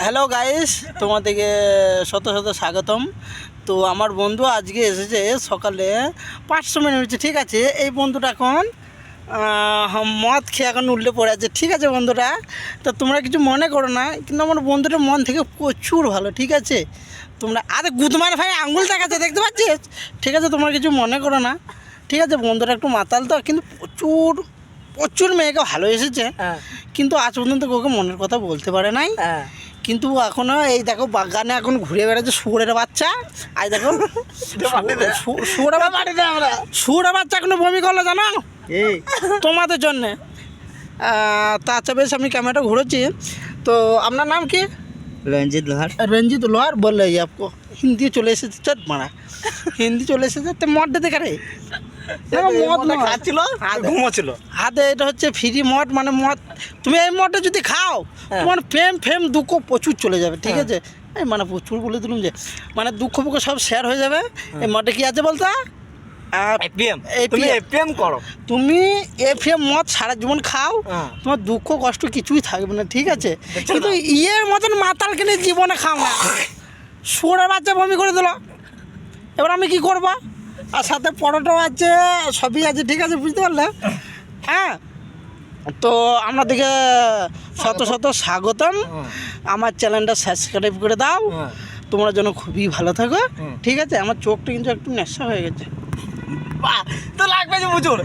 Hello guys তোমাদেরকে শত শত স্বাগতম। তো আমার বন্ধু আজকে এসেছে সকালে পাঁচশো মিনিট হচ্ছে ঠিক আছে? এই বন্ধুটা এখন মদ খেয়ে এখন উল্টে পড়ে আছে। ঠিক আছে, বন্ধুরা? তো তোমরা কিছু মনে করো না, কিন্তু আমার বন্ধুটা মন থেকে প্রচুর ভালো, ঠিক আছে? তোমরা, আরে, গুদমার ভাই, আঙুল দেখাচ্ছে, দেখতে পাচ্ছিস? ঠিক আছে, তোমরা কিছু মনে করো না। ঠিক আছে, বন্ধুরা, একটু মাতাল তো, কিন্তু প্রচুর প্রচুর মেয়েকে ভালো এসেছে। হ্যাঁ। কিন্তু আজ পর্যন্ত কাউকে মনের কথা বলতে পারে নাই। হ্যাঁ। কিন্তু এখনও এই দেখো বাগানে এখন ঘুরে বেড়াচ্ছে শুয়োরের বাচ্চা। আজ দেখো শু- শুয়োরের বাচ্চা আমরা। শুয়োরের বাচ্চা এখনও বমি করল জানো? এই তোমাদের জন্যে। তা আচ্ছা বেশ আমি ক্যামেরাটা ঘুরেছি তো আপনার নাম কি? রঞ্জিত লোহার। রঞ্জিত লোহার বললে আপকো। হিন্দি চলে এসেছে চট মারা। হিন্দি চলে এসেছে তো দিতে কারে না, মদ। খাচ্ছিল? হাতে। এটা হচ্ছে ফ্রি মদ মানে মদ। তুমি এই মদটা যদি খাও হ্যাঁ। তোমার প্রেম ফেম দুঃখ প্রচুর চলে যাবে ঠিক আছে? মানে প্রচুর বলে দিলাম যে মানে দুঃখ ফুখ সব শেয়ার হয়ে যাবে। এই মদে কি আছে বলতো? তুমি এপিএম করো। তুমি এফ এম মদ সারা জীবন খাও হ্যাঁ। তোমার দুঃখ কষ্ট কিছুই থাকবে না ঠিক আছে? কিন্তু ইয়ের মতন মাতাল কিনে জীবনে খাও না। শুয়োরের বাচ্চা বমি করে দিল। এবার আমি কি করব? আর সাথে পরোটাও আছে সবই আছে ঠিক আছে বুঝতে পারলে? হ্যাঁ? তো আপনাদেরকে শত শত স্বাগতম। আমার চ্যানেলটা সাবস্ক্রাইব করে দাও। হ্যাঁ। তোমরা যেন খুবই ভালো থাকো। ঠিক আছে? আমার চোখটা কিন্তু একটু নেশা হয়ে গেছে। তো লাগবে যে প্রচুর।